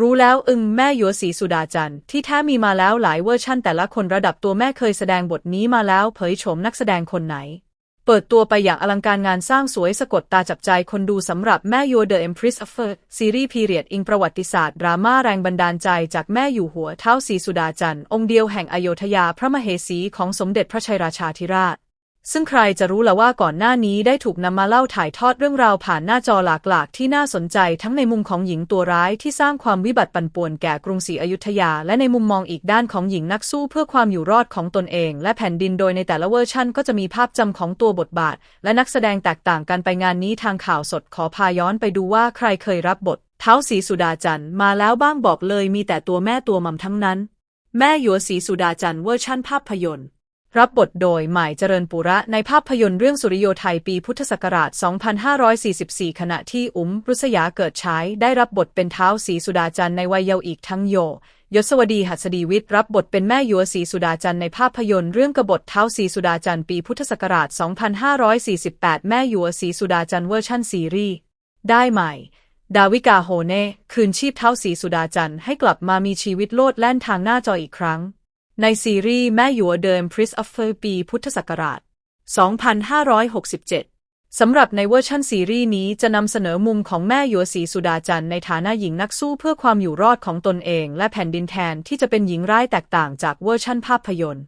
รู้แล้วอึงแม่หยัวศรีสุดาจันทร์ที่แท้มีมาแล้วหลายเวอร์ชั่นแต่ละคนระดับตัวแม่เคยแสดงบทนี้มาแล้วเผยโฉมนักแสดงคนไหน เปิดตัวไปอย่างอลังการงานสร้างสวยสะกดตาจับใจคนดูสำหรับแม่ยัว The Empress of Fur ซีรีส์พีเรียดอิงประวัติศาสตร์ดราม่าแรงบันดาลใจจากแม่อยู่หัวเท้าศรีสุดาจันทร์องค์เดียวแห่งอโยธยาพระมเหสีของสมเด็จพระชัยราชาธิราช ซึ่งใครจะรู้ละว่าก่อนหน้านี้ได้ถูกนำมาเล่าถ่ายทอดเรื่องราวผ่านหน้าจอหลากหลากที่น่าสนใจทั้งในมุมของหญิงตัวร้ายที่สร้างความวิบัติปั่นป่วนแก่กรุงศรีอยุธยา และในมุมมองอีกด้านของหญิงนักสู้เพื่อความอยู่รอดของตนเอง และแผ่นดินโดยในแต่ละเวอร์ชั่นก็จะมีภาพจำของตัวบทบาท และนักแสดงแตกต่างกันไปงานนี้ทางข่าวสดขอพาย้อนไปดูว่าใครเคยรับบทเท้าสีสุดาจันทร์มาแล้วบ้างบอกเลยมีแต่ตัวแม่ตัวมัมทั้งนั้น แม่หยัวศรีสุดาจันทร์เวอร์ชั่นภาพยนตร์ รับบทโดยหมายเจริญปุระในภาพยนตร์เรื่องสุริโยไทยปีพุทธศักราช 2544 ขณะที่อุ๋มรุษยาเกิดใช้ได้รับบทเป็นเท้าสีสุดาจันทร์ในวัยเยาว์อีกทั้งโย ยศวดีหัสดีวิทย์รับบทเป็นแม่ยัวศรีสุดาจันทร์ในภาพยนตร์เรื่องกบฏเท้าสีสุดาจันทร์ปีพุทธศักราช 2548 แม่ยัวศรีสุดาจันทร์เวอร์ชันซีรีส์ได้ใหม่ ดาวิกาโฮเน่คืนชีพเท้าสีสุดาจันทร์ให้กลับมามีชีวิตโลดแล่นทางหน้าจออีกครั้ง ในซีรีส์แม่หยัวเดิม Prince of Fur ปีพุทธศักราช 2567 สำหรับในเวอร์ชั่นซีรีส์นี้จะนำเสนอมุมของแม่หยัวสีสุดาจันในฐานะหญิงนักสู้เพื่อความอยู่รอดของตนเอง และแผ่นดินแทนที่จะเป็นหญิงร้ายแตกต่างจากเวอร์ชั่นภาพยนตร์